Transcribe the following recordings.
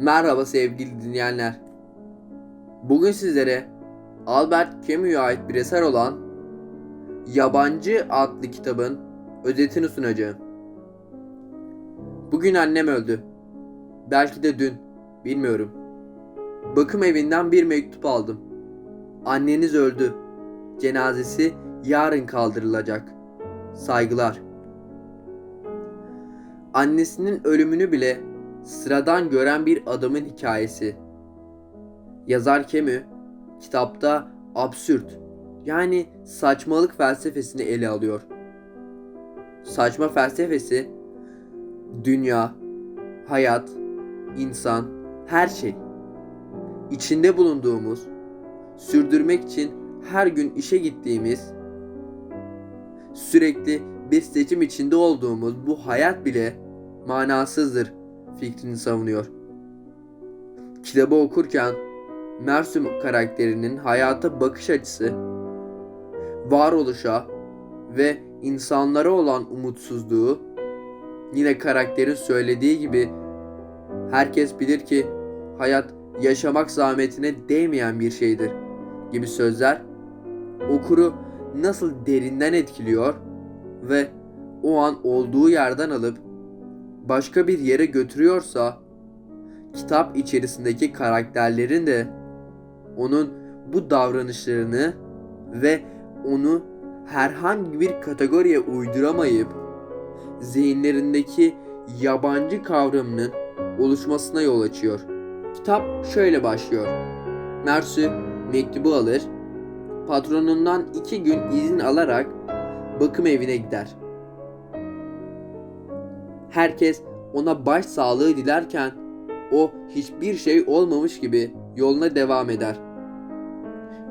Merhaba sevgili dinleyenler. Bugün sizlere Albert Camus'a ait bir eser olan Yabancı adlı kitabın özetini sunacağım. Bugün annem öldü. Belki de dün, bilmiyorum. Bakım evinden bir mektup aldım. Anneniz öldü. Cenazesi yarın kaldırılacak. Saygılar. Annesinin ölümünü bile sıradan gören bir adamın hikayesi. Yazar Camus kitapta absürt yani saçmalık felsefesini ele alıyor. Saçma felsefesi dünya, hayat, insan, her şey. İçinde bulunduğumuz, sürdürmek için her gün işe gittiğimiz, sürekli bir seçim içinde olduğumuz bu hayat bile manasızdır fikrini savunuyor. Kitabı okurken Mersum karakterinin hayata bakış açısı, varoluşa ve insanlara olan umutsuzluğu, yine karakterin söylediği gibi herkes bilir ki hayat yaşamak zahmetine değmeyen bir şeydir gibi sözler okuru nasıl derinden etkiliyor ve o an olduğu yerden alıp başka bir yere götürüyorsa kitap içerisindeki karakterlerin de onun bu davranışlarını ve onu herhangi bir kategoriye uyduramayıp zihinlerindeki yabancı kavramının oluşmasına yol açıyor. Kitap şöyle başlıyor. Mersu mektubu alır, patronundan iki gün izin alarak bakım evine gider. Herkes ona baş sağlığı dilerken o hiçbir şey olmamış gibi yoluna devam eder.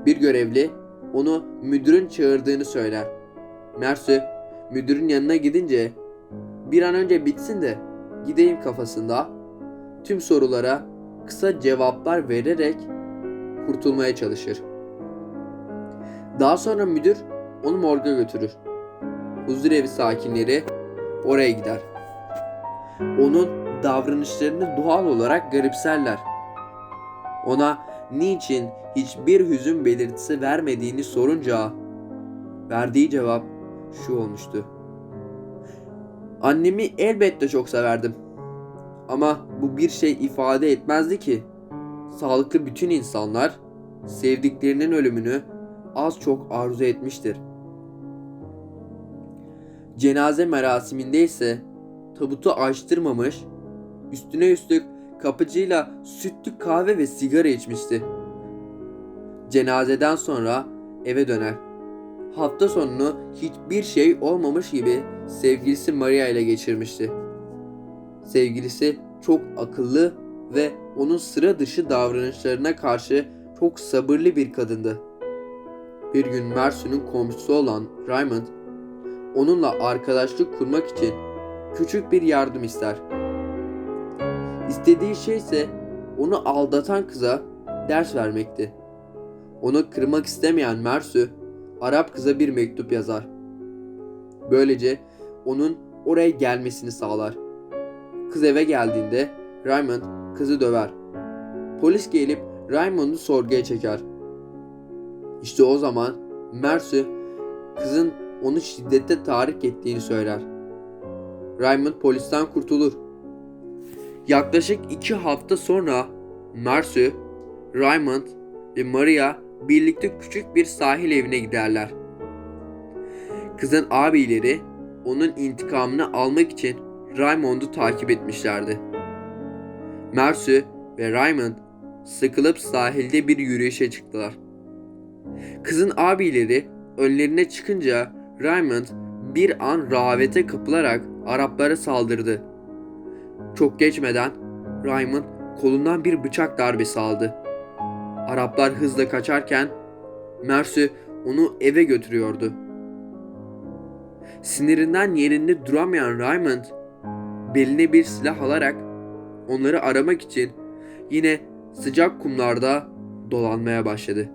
Bir görevli onu müdürün çağırdığını söyler. Mersu müdürün yanına gidince bir an önce bitsin de gideyim kafasında tüm sorulara kısa cevaplar vererek kurtulmaya çalışır. Daha sonra müdür onu morga götürür. Huzurevi sakinleri oraya gider. Onun davranışlarını doğal olarak garipserler. Ona niçin hiçbir hüzün belirtisi vermediğini sorunca verdiği cevap şu olmuştu. Annemi elbette çok severdim. Ama bu bir şey ifade etmezdi ki. Sağlıklı bütün insanlar sevdiklerinin ölümünü az çok arzu etmiştir. Cenaze merasiminde ise tabutu açtırmamış, üstüne üstlük kapıcıyla sütlü kahve ve sigara içmişti. Cenazeden sonra eve döner. Hafta sonunu hiçbir şey olmamış gibi sevgilisi Maria ile geçirmişti. Sevgilisi çok akıllı ve onun sıra dışı davranışlarına karşı çok sabırlı bir kadındı. Bir gün Mersu'nun komşusu olan Raymond, onunla arkadaşlık kurmak için küçük bir yardım ister. İstediği şey ise onu aldatan kıza ders vermekti. Onu kırmak istemeyen Mersu, Arap kıza bir mektup yazar. Böylece onun oraya gelmesini sağlar. Kız eve geldiğinde Raymond kızı döver. Polis gelip Raymond'u sorguya çeker. İşte o zaman Mersu kızın onu şiddette tahrik ettiğini söyler. Raymond polisten kurtulur. Yaklaşık iki hafta sonra Mersu, Raymond ve Maria birlikte küçük bir sahil evine giderler. Kızın abileri onun intikamını almak için Raymond'u takip etmişlerdi. Mersu ve Raymond sıkılıp sahilde bir yürüyüşe çıktılar. Kızın abileri önlerine çıkınca Raymond bir an rahavete kapılarak Araplara saldırdı. Çok geçmeden Raymond kolundan bir bıçak darbesi aldı. Araplar hızla kaçarken Mersu onu eve götürüyordu. Sinirinden yerinde duramayan Raymond beline bir silah alarak onları aramak için yine sıcak kumlarda dolanmaya başladı.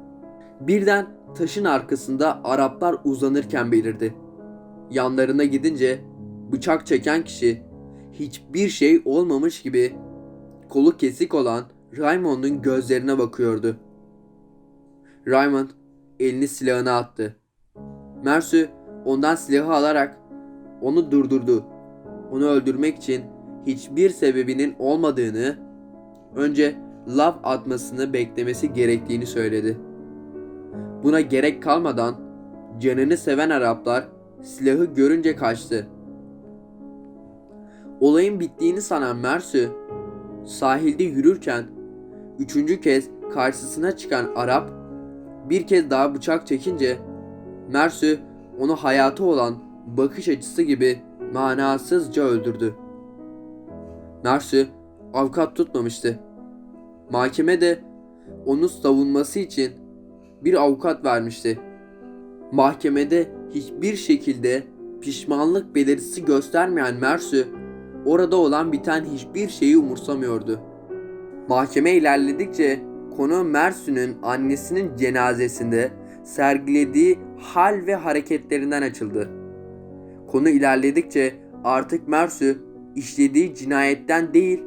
Birden taşın arkasında Araplar uzanırken belirdi. Yanlarına gidince bıçak çeken kişi hiçbir şey olmamış gibi kolu kesik olan Raymond'un gözlerine bakıyordu. Raymond elini silahına attı. Mercy ondan silahı alarak onu durdurdu. Onu öldürmek için hiçbir sebebinin olmadığını, önce laf atmasını beklemesi gerektiğini söyledi. Buna gerek kalmadan canını seven Araplar silahı görünce kaçtı. Olayın bittiğini sanan Mercy sahilde yürürken üçüncü kez karşısına çıkan Arap bir kez daha bıçak çekince Mercy onu hayatı olan bakış açısı gibi manasızca öldürdü. Mercy avukat tutmamıştı. Mahkeme de onu savunması için bir avukat vermişti. Mahkemede hiçbir şekilde pişmanlık belirtisi göstermeyen Mercy orada olan biten hiçbir şeyi umursamıyordu. Mahkeme ilerledikçe konu Mercy'nin annesinin cenazesinde sergilediği hal ve hareketlerinden açıldı. Konu ilerledikçe artık Mercy işlediği cinayetten değil,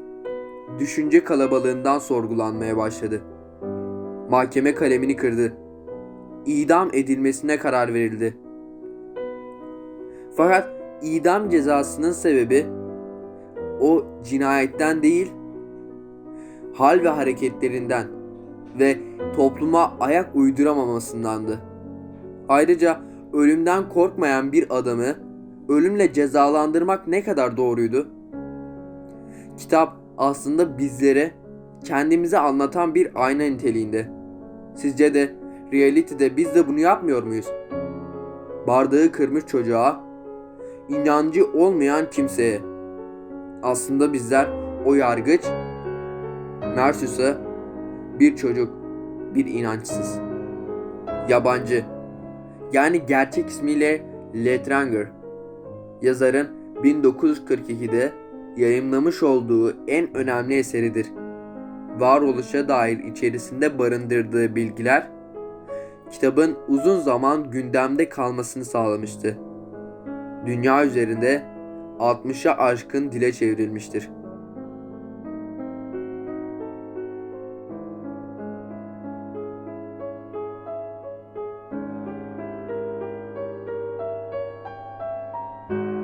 düşünce kalabalığından sorgulanmaya başladı. Mahkeme kalemini kırdı. İdam edilmesine karar verildi. Fakat idam cezasının sebebi o cinayetten değil, hal ve hareketlerinden ve topluma ayak uyduramamasındandı. Ayrıca ölümden korkmayan bir adamı ölümle cezalandırmak ne kadar doğruydu? Kitap aslında bizlere kendimize anlatan bir ayna niteliğinde. Sizce de reality'de biz de bunu yapmıyor muyuz? Bardağı kırmış çocuğa, inancı olmayan kimseye. Aslında bizler o yargıç, Mersus'a bir çocuk, bir inançsız. Yabancı, yani gerçek ismiyle Letranger. Yazarın 1942'de yayımlamış olduğu en önemli eseridir. Varoluşa dair içerisinde barındırdığı bilgiler, kitabın uzun zaman gündemde kalmasını sağlamıştı. Dünya üzerinde 60'a aşkın dile çevrilmiştir.